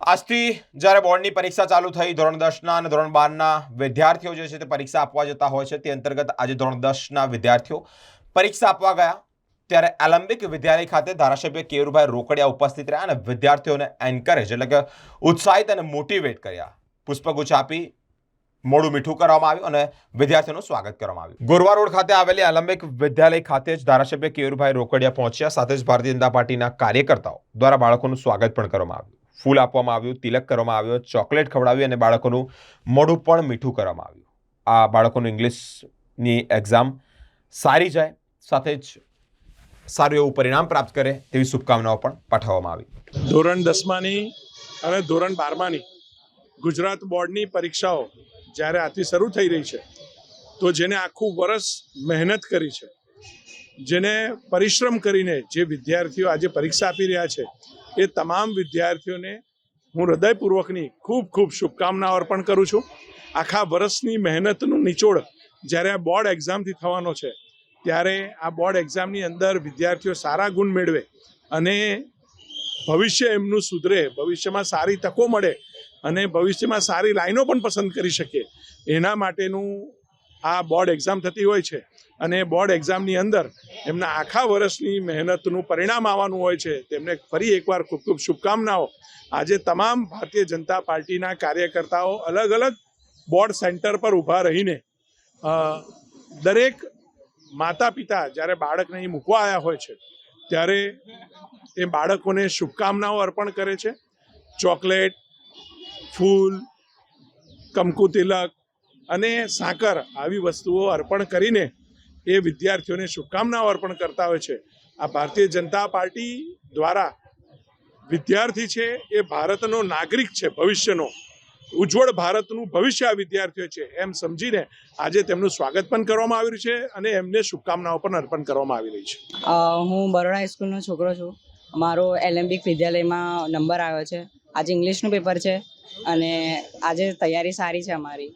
આજથી જ્યારે બોર્ડની પરીક્ષા ચાલુ થઈ, ધોરણ દસના અને ધોરણ બારના વિદ્યાર્થીઓ જે છે તે પરીક્ષા આપવા જતા હોય છે. તે અંતર્ગત આજે ધોરણ દસના વિદ્યાર્થીઓ પરીક્ષા આપવા ગયા. ત્યારે એલમ્બિક વિદ્યાલય ખાતે ધારાસભ્ય કેરુભાઈ રોકડિયા ઉપસ્થિત રહ્યા અને વિદ્યાર્થીઓને એન્કરેજ એટલે કે ઉત્સાહિત અને મોટિવેટ કર્યા. પુષ્પગુચ્છ આપી મોડું મીઠું કરવામાં આવ્યું અને વિદ્યાર્થીઓનું સ્વાગત કરવામાં આવ્યું. ગોરવા રોડ ખાતે આવેલી એલેમ્બિક વિદ્યાલય ખાતે જ ધારાસભ્ય કેયુરભાઈ રોકડિયા પહોંચ્યા. સાથે જ ભારતીય જનતા પાર્ટીના કાર્યકર્તાઓ દ્વારા બાળકોનું સ્વાગત પણ કરવામાં આવ્યું. ફૂલ આપવામાં આવ્યું, તિલક કરવામાં આવ્યો, ચોકલેટ ખવડાવી અને બાળકોનું મોઢું પણ મીઠું કરવામાં આવ્યું. આ બાળકોનું ઇંગ્લિશની એક્ઝામ સારી જાય, સાથે જ સારું એવું પરિણામ પ્રાપ્ત કરે તેવી શુભકામનાઓ પણ પાઠવવામાં આવી. ધોરણ દસમાની અને ધોરણ બારમાની ગુજરાત બોર્ડની પરીક્ષાઓ જ્યારે આથી શરૂ થઈ રહી છે, તો જેને આખું વર્ષ મહેનત કરી છે જેને પરિશ્રમ કરીને જે વિદ્યાર્થીઓ આજે પરીક્ષા આપી રહ્યા છે, એ તમામ વિદ્યાર્થીઓને હું હૃદયપૂર્વકની ખૂબ ખૂબ શુભકામનાઓ અર્પણ કરું છું. આખા વર્ષની મહેનતનું નિચોડ જ્યારે આ બોર્ડ એક્ઝામથી થવાનો છે, ત્યારે આ બોર્ડ એક્ઝામની અંદર વિદ્યાર્થીઓ સારા ગુણ મેળવે અને ભવિષ્ય એમનું સુધરે, ભવિષ્યમાં સારી તકો મળે અને ભવિષ્યમાં સારી લાઈનો પણ પસંદ કરી શકે. એના માટેનું આ બોર્ડ એક્ઝામ થતી હોય છે અને બોર્ડ એક્ઝામની અંદર એમના આખા વર્ષની મહેનતનું પરિણામ આવવાનું હોય છે. તેમને ફરી એકવાર ખૂબ ખૂબ શુભકામનાઓ. આજે તમામ ભારતીય જનતા પાર્ટીના કાર્યકર્તાઓ અલગ અલગ બોર્ડ સેન્ટર પર ઊભા રહીને દરેક માતા પિતા જ્યારે બાળકને અહીં મૂકવા આવ્યા હોય છે, ત્યારે એ બાળકોને શુભકામનાઓ અર્પણ કરે છે. ચોકલેટ, ફૂલ, કંકુ તિલક અને સાકર આવી વસ્તુઓ અર્પણ કરીને એ વિદ્યાર્થીઓને શુભકામનાઓ અર્પણ કરતા હોય છે. આ ભારતીય જનતા પાર્ટી દ્વારા વિદ્યાર્થી છે એ ભારતનો નાગરિક છે, ભવિષ્યનો. ઉજ્જવળ ભારતનું ભવિષ્ય આ વિદ્યાર્થીઓ છે. એમ સમજીને આજે તેમનું સ્વાગત પણ કરવામાં આવી રહ્યું છે અને એમને શુભકામનાઓ પણ અર્પણ કરવામાં આવી રહી છે. હું બરોડા હાઈસ્કૂલનો છોકરો છું. મારો એલેમ્બિક વિદ્યાલયમાં નંબર આવ્યો છે. આજે ઇંગ્લિશનું પેપર છે અને આજે તૈયારી સારી છે અમારી.